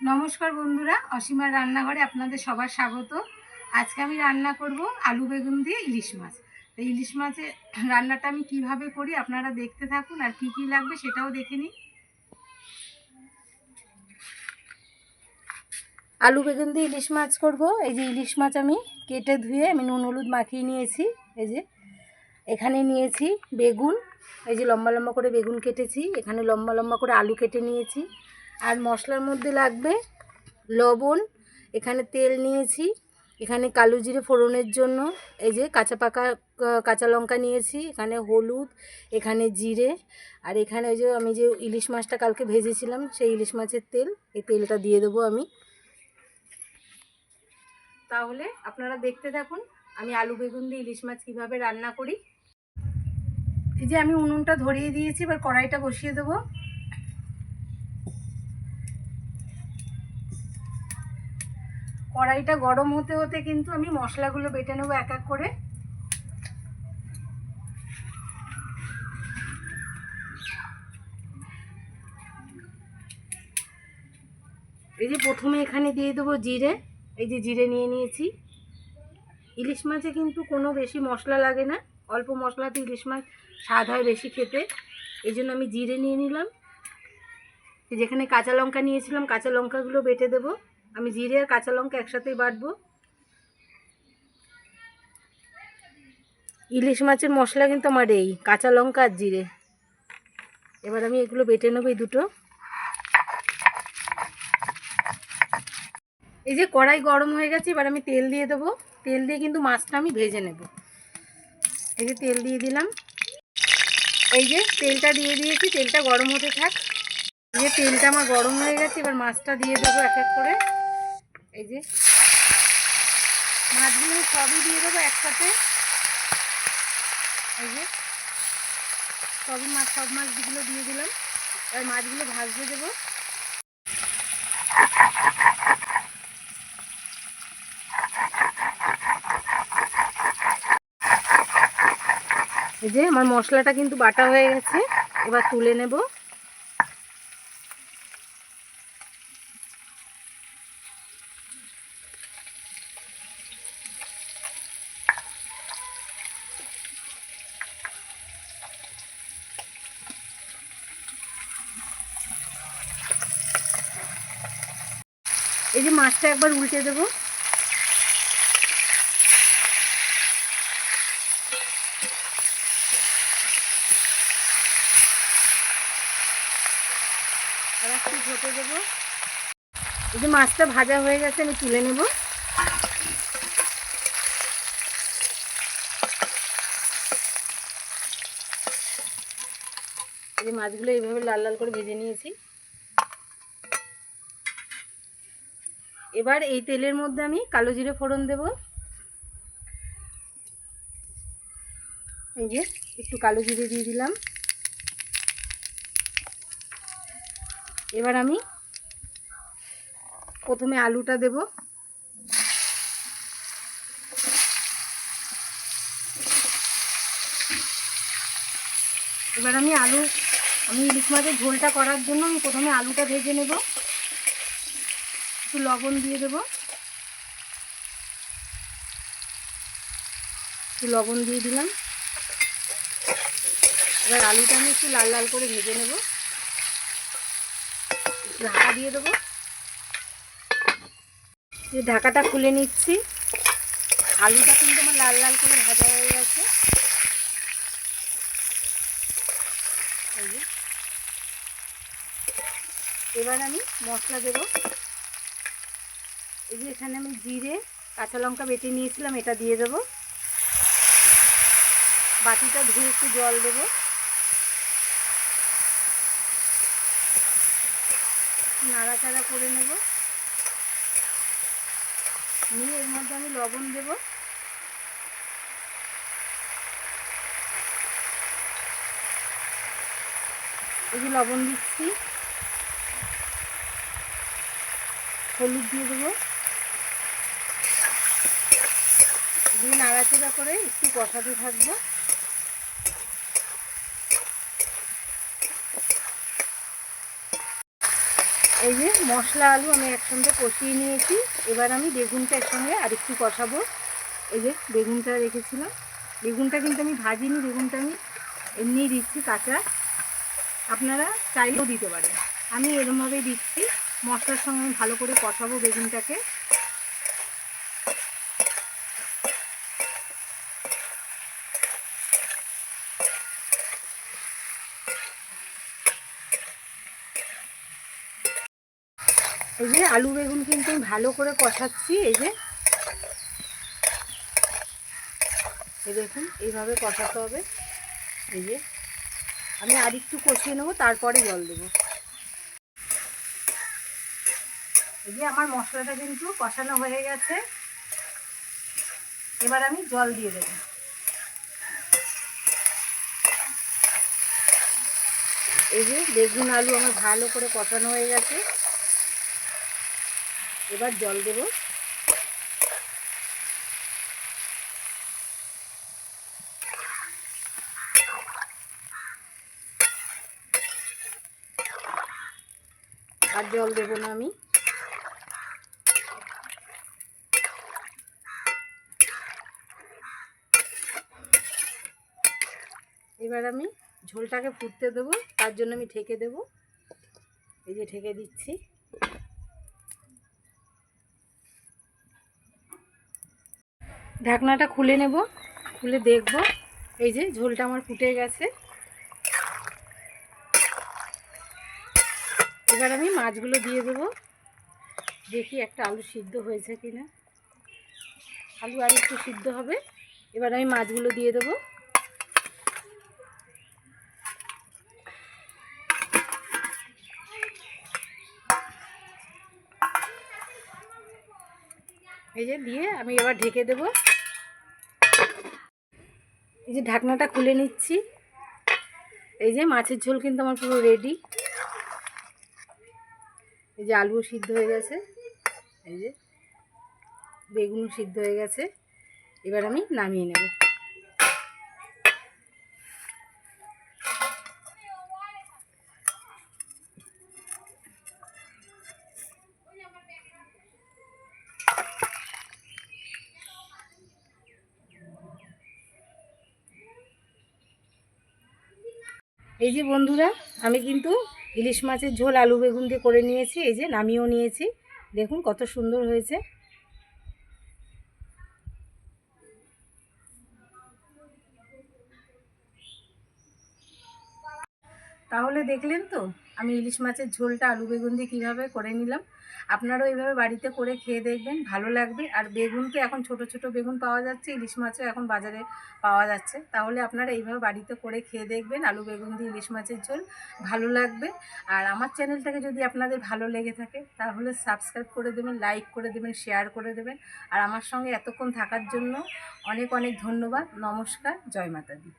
নমস্কার বন্ধুরা, অসীমার রান্নাঘরে আপনাদের সবার স্বাগত। আজকে আমি রান্না করব আলু বেগুন দিয়ে ইলিশ মাছ। তো ইলিশ মাছের রান্নাটা আমি কীভাবে করি আপনারা দেখতে থাকুন, আর কি কি লাগবে সেটাও দেখে নিন। আলু বেগুন দিয়ে ইলিশ মাছ করব। এই যে ইলিশ মাছ আমি কেটে ধুয়ে আমি নুন হলুদ মাখিয়ে নিয়েছি। এই যে এখানে নিয়েছি বেগুন। এই যে লম্বা লম্বা করে বেগুন কেটেছি, এখানে লম্বা লম্বা করে আলু কেটে নিয়েছি। আর মশলার মধ্যে লাগবে লবণ, এখানে তেল নিয়েছি, এখানে কালো জিরে ফোড়নের জন্য, এই যে কাঁচা পাকা কাঁচা লঙ্কা নিয়েছি, এখানে হলুদ, এখানে জিরে, আর এখানে ওই যে আমি যে ইলিশ মাছটা কালকে ভেজেছিলাম, সেই ইলিশ মাছের তেল, এই তেলটা দিয়ে দেবো আমি। তাহলে আপনারা দেখতে থাকুন, আমি আলু বেগুন দিয়ে ইলিশ মাছ কীভাবে রান্না করি। এই যে আমি উনুনটা ধরিয়ে দিয়েছি, এবার কড়াইটা বসিয়ে দেবো। কড়াইটা গরম হতে হতে কিন্তু আমি মশলাগুলো বেটে নেব এক এক করে। এই যে প্রথমে এখানে দিয়ে দেবো জিরে, এই যে জিরে নিয়ে নিয়েছি। ইলিশ মাছে কিন্তু কোনো বেশি মশলা লাগে না, অল্প মশলাতে ইলিশ মাছ স্বাদ হয় বেশি খেতে। এই জন্য আমি জিরে নিয়ে নিলাম। যেখানে কাঁচা লঙ্কা নিয়েছিলাম, কাঁচা লঙ্কাগুলো বেটে দেবো। আমি জিরে আর কাঁচা লঙ্কা একসাথেই বাটবো। ইলিশ মাছের মশলা কিন্তু আমার এই কাঁচা লঙ্কা আর জিরে। এবার আমি এগুলো বেটে নেব এই দুটো। এই যে কড়াই গরম হয়ে গেছে, এবার আমি তেল দিয়ে দেবো। তেল দিয়ে কিন্তু মাছটা আমি ভেজে নেব। এই যে তেল দিয়ে দিলাম। এই যে তেলটা দিয়ে দিয়েছি, তেলটা গরম হতে থাক। এই যে তেলটা আমার গরম হয়ে গেছে, এবার মাছটা দিয়ে দেবো এক এক করে। এই যে মাছগুলো সবই দিয়ে দেবো একসাথে। এই যে সবই মাছ, সব মাছগুলো দিয়ে দিলাম, এবার মাছগুলো ভাজতে দেবো। এই যে আমার মশলাটা কিন্তু বাটা হয়ে গেছে, এবার তুলে নেব। যে মাছটা একবার উল্টে দেবো। আর এই যে মাছটা ভাজা হয়ে গেছে, আমি তুলে নেব। এই মাছগুলো এইভাবে লাল লাল করে ভেজে নিয়েছি। এবার এই তেলের মধ্যে আমি কালো জিরে ফোড়ন দেব। এই যে, একটু কালো জিরে দিয়ে দিলাম। এবার আমি প্রথমে আলুটা দেব। এবার আমি আলু, আমি ইলিশ মাছের ঝোলটা করার জন্য আমি প্রথমে আলুটা ভেজে নেব। একটু লবণ দিয়ে দেব। একটু লবণ দিয়ে দিলাম। এবার আলুটা আমি একটু লাল লাল করে ভেজে নেব। ঢাকা দিয়ে দেবো। যে ঢাকাটা খুলে নিচ্ছি। আলুটা কিন্তু আমার লাল লাল করে ভাজা হয়ে গেছে। এবার আমি মশলা দেব। এই এখানে আমি জিরে, কাঁচা লঙ্কা বেটে নিয়েছিলাম, এটা দিয়ে দেবো। বাটিটা ধুয়ে একটু জল দেবো। নাড়াচাড়া করে নেব। নিয়ে এর মধ্যে আমি লবণ দেব। এই যে লবণ দিচ্ছি। হলুদ দিয়ে দেবো। দিয়ে নাড়াচাড়া করে একটু কষাতে থাকব। এই যে মশলা আলু আমি একসঙ্গে কষিয়ে নিয়েছি। এবার আমি বেগুনটা একসঙ্গে আর একটু কষাবো। এই যে বেগুনটা রেখেছিলাম। বেগুনটা কিন্তু আমি ভাজিনি, বেগুনটা আমি এমনিই দিচ্ছি কাঁচা। আপনারা চাইলেও দিতে পারেন। আমি এরমভাবেই দিচ্ছি। মশলার সঙ্গে আমি ভালো করে কষাবো বেগুনটাকে। এই যে আলু বেগুন কিন্তু আমি ভালো করে কষাচ্ছি, এই যে। এই দেখুন, এইভাবে কষাতে হবে। এই যে, আমি আর একটু কষিয়ে নেব, তারপরে জল দেবো। এই যে আমার মশলাটা কিন্তু কষানো হয়ে গেছে। এবার আমি জল দিয়ে দেবো। এই যে বেগুন আলু আমার ভালো করে কষানো হয়ে গেছে। এবার জল দেব। আর জল দেব না আমি। এবার আমি ঝোলটাকে ফুটতে দেবো, তার জন্য আমি ঠেকে দেবো। এই যে ঠেকে দিচ্ছি। ঢাকনাটা খুলে নেব, খুলে দেখব। এই যে ঝোলটা আমার ফুটে গেছে। এবার আমি মাছগুলো দিয়ে দেব। দেখি একটা আলু সিদ্ধ হয়েছে কিনা। আলু আর একটু সিদ্ধ হবে। এবার আমি মাছগুলো দিয়ে দেবো। এই যে দিয়ে আমি এবার ঢেকে দেব। এই যে ঢাকনাটা খুলে নিচ্ছি। এই যে মাছের ঝোল কিন্তু আমার পুরো রেডি এই যে আলু সিদ্ধ হয়ে গেছে। এই যে বেগুন সিদ্ধ হয়ে গেছে। এবার আমি নামিয়ে নেব। এই যে বন্ধুরা, আমি কিন্তু ইলিশ মাছের ঝোল, আলু বেগুন দিয়ে করে নিয়েছি, এই যে নামিয়েও নিয়েছি। দেখুন কত সুন্দর হয়েছে। তাহলে দেখলেন তো আমি ইলিশ মাছের ঝোলটা, আলু বেগুন দিয়ে কীভাবে করে নিলাম। আপনারাও এইভাবে বাড়িতে করে খেয়ে দেখবেন, ভালো লাগবে। আর বেগুন তো এখন ছোট ছোট বেগুন পাওয়া যাচ্ছে, ইলিশ মাছও এখন বাজারে পাওয়া যাচ্ছে। তাহলে আপনারা এইভাবে বাড়িতে করে খেয়ে দেখবেন, আলু বেগুন দিয়ে ইলিশ মাছের ঝোল, ভালো লাগবে। আর আমার চ্যানেলটাকে যদি আপনাদের ভালো লেগে থাকে, তাহলে সাবস্ক্রাইব করে দেবেন, লাইক করে দেবেন, শেয়ার করে দেবেন। আর আমার সঙ্গে এতক্ষণ থাকার জন্য অনেক অনেক ধন্যবাদ। নমস্কার, জয় মাতা দি